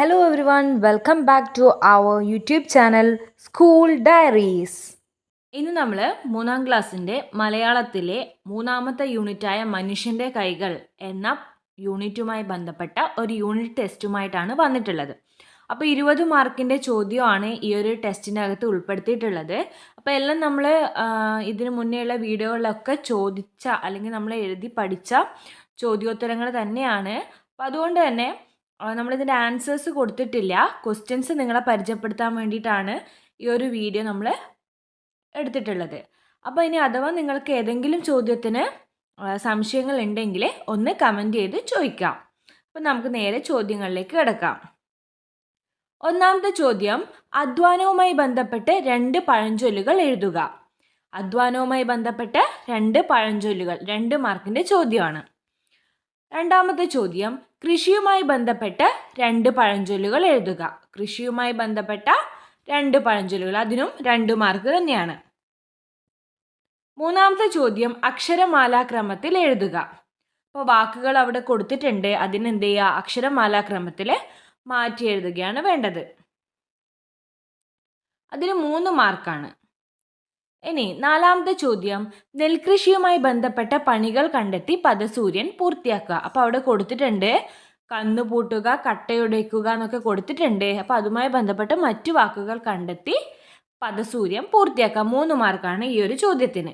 Hello one welcome back to our YouTube channel school diaries ഇന്ന് നമ്മൾ മൂന്നാം ക്ലാസ്സിന്റെ മലയാളത്തിലെ മൂന്നാമത്തെ യൂണിറ്റായ മനുഷ്യന്റെ കൈകൾ എന്ന യൂണിറ്റുമായി ബന്ധപ്പെട്ട ഒരു യൂണിറ്റ് ടെസ്റ്റുമായിട്ടാണ് വന്നിട്ടുള്ളത്. അപ്പോൾ ഇരുപത് മാർക്കിന്റെ ചോദ്യമാണ് ഈ ഒരു ടെസ്റ്റിനകത്ത് ഉൾപ്പെടുത്തിയിട്ടുള്ളത്. അപ്പോൾ എല്ലാം നമ്മൾ ഇതിന് മുന്നേയുള്ള വീഡിയോകളിലൊക്കെ ചോദിച്ച അല്ലെങ്കിൽ നമ്മൾ എഴുതി പഠിച്ച ചോദ്യോത്തരങ്ങൾ തന്നെയാണ്. അപ്പോൾ അതുകൊണ്ട് തന്നെ നമ്മളിതിന്റെ ആൻസേഴ്സ് കൊടുത്തിട്ടില്ല. ക്വസ്റ്റ്യൻസ് നിങ്ങളെ പരിചയപ്പെടുത്താൻ വേണ്ടിയിട്ടാണ് ഈ ഒരു വീഡിയോ നമ്മൾ എടുത്തിട്ടുള്ളത്. അപ്പോൾ ഇനി അഥവാ നിങ്ങൾക്ക് ഏതെങ്കിലും ചോദ്യത്തിന് സംശയങ്ങൾ ഉണ്ടെങ്കിൽ ഒന്ന് കമന്റ് ചെയ്ത് ചോദിക്കാം. അപ്പം നമുക്ക് നേരെ ചോദ്യങ്ങളിലേക്ക് കിടക്കാം. ഒന്നാമത്തെ ചോദ്യം അധ്വാനവുമായി ബന്ധപ്പെട്ട് രണ്ട് പഴഞ്ചൊല്ലുകൾ എഴുതുക. അധ്വാനവുമായി ബന്ധപ്പെട്ട് രണ്ട് പഴഞ്ചൊല്ലുകൾ രണ്ട് മാർക്കിന്റെ ചോദ്യമാണ്. രണ്ടാമത്തെ ചോദ്യം കൃഷിയുമായി ബന്ധപ്പെട്ട് രണ്ട് പഴഞ്ചൊല്ലുകൾ എഴുതുക. കൃഷിയുമായി ബന്ധപ്പെട്ട രണ്ട് പഴഞ്ചൊല്ലുകൾ. അതിനും രണ്ട് മാർക്ക് തന്നെയാണ്. മൂന്നാമത്തെ ചോദ്യം അക്ഷരമാലാക്രമത്തിൽ എഴുതുക. അപ്പോൾ വാക്കുകൾ അവിടെ കൊടുത്തിട്ടുണ്ട്. അതിന് എന്ത് ചെയ്യുക? അക്ഷരമാലാക്രമത്തിൽ മാറ്റി എഴുതുകയാണ് വേണ്ടത്. അതിന് മൂന്ന് മാർക്കാണ് ഇനി നാലാമത്തെ ചോദ്യം. നെൽകൃഷിയുമായി ബന്ധപ്പെട്ട പണികൾ കണ്ടെത്തി പദസൂര്യൻ പൂർത്തിയാക്കുക. അപ്പോൾ അവിടെ കൊടുത്തിട്ടുണ്ട് കന്നുപൂട്ടുക കട്ടയുടയ്ക്കുക എന്നൊക്കെ കൊടുത്തിട്ടുണ്ട്. അപ്പോൾ അതുമായി ബന്ധപ്പെട്ട മറ്റു വാക്കുകൾ കണ്ടെത്തി പദസൂര്യൻ പൂർത്തിയാക്കുക. മൂന്ന് മാർക്കാണ് ഈ ഒരു ചോദ്യത്തിന്.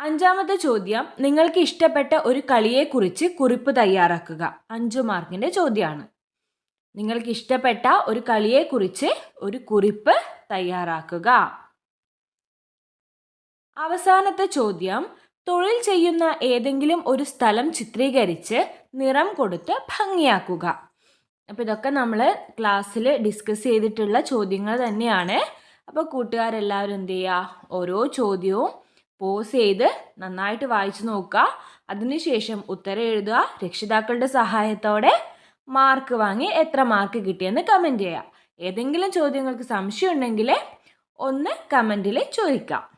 അഞ്ചാമത്തെ ചോദ്യം. നിങ്ങൾക്ക് ഇഷ്ടപ്പെട്ട ഒരു കളിയെക്കുറിച്ച് കുറിപ്പ് തയ്യാറാക്കുക. അഞ്ച് മാർക്കിന്റെ ചോദ്യമാണ്. നിങ്ങൾക്ക് ഇഷ്ടപ്പെട്ട ഒരു കളിയെക്കുറിച്ച് ഒരു കുറിപ്പ് തയ്യാറാക്കുക. അവസാനത്തെ ചോദ്യം തൊഴിൽ ചെയ്യുന്ന ഏതെങ്കിലും ഒരു സ്ഥലം ചിത്രീകരിച്ച് നിറം കൊടുത്ത് ഭംഗിയാക്കുക. അപ്പോൾ ഇതൊക്കെ നമ്മൾ ക്ലാസ്സിൽ ഡിസ്കസ് ചെയ്തിട്ടുള്ള ചോദ്യങ്ങൾ തന്നെയാണ്. അപ്പോൾ കൂട്ടുകാരെല്ലാവരും എന്ത് ചെയ്യുക ഓരോ ചോദ്യവും പോസ് ചെയ്ത് നന്നായിട്ട് വായിച്ചു നോക്കുക. അതിനുശേഷം ഉത്തരം എഴുതുക. രക്ഷിതാക്കളുടെ സഹായത്തോടെ മാർക്ക് വാങ്ങി എത്ര മാർക്ക് കിട്ടിയെന്ന് കമന്റ് ചെയ്യുക. ഏതെങ്കിലും ചോദ്യങ്ങൾക്ക് സംശയം ഉണ്ടെങ്കിൽ ഒന്ന് കമന്റിൽ ചോദിക്കാം.